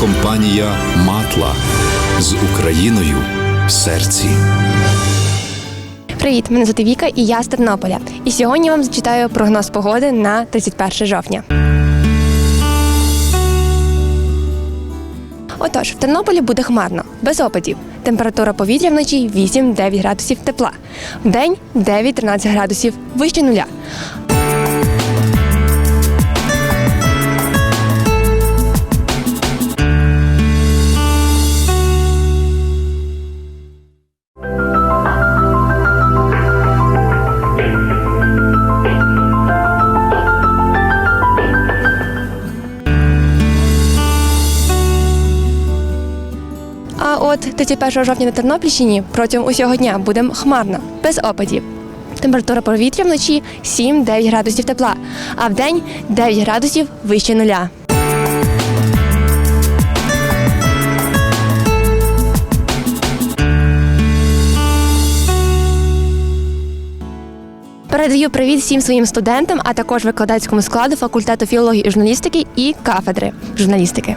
компанія Матла з Україною в серці. Привіт, мене звати Віка і я з Тернополя. І сьогодні вам зачитаю прогноз погоди на 31 жовтня. Отож, в Тернополі буде хмарно, без опадів. Температура повітря вночі 8-9 градусів тепла. Вдень 9-13 градусів вище нуля. От 31 жовтня на Тернопільщині протягом усього дня буде хмарно, без опадів. Температура повітря вночі 7-9 градусів тепла, а вдень 9 градусів вище нуля. Передаю привіт всім своїм студентам, а також викладацькому складу факультету філології і журналістики і кафедри журналістики.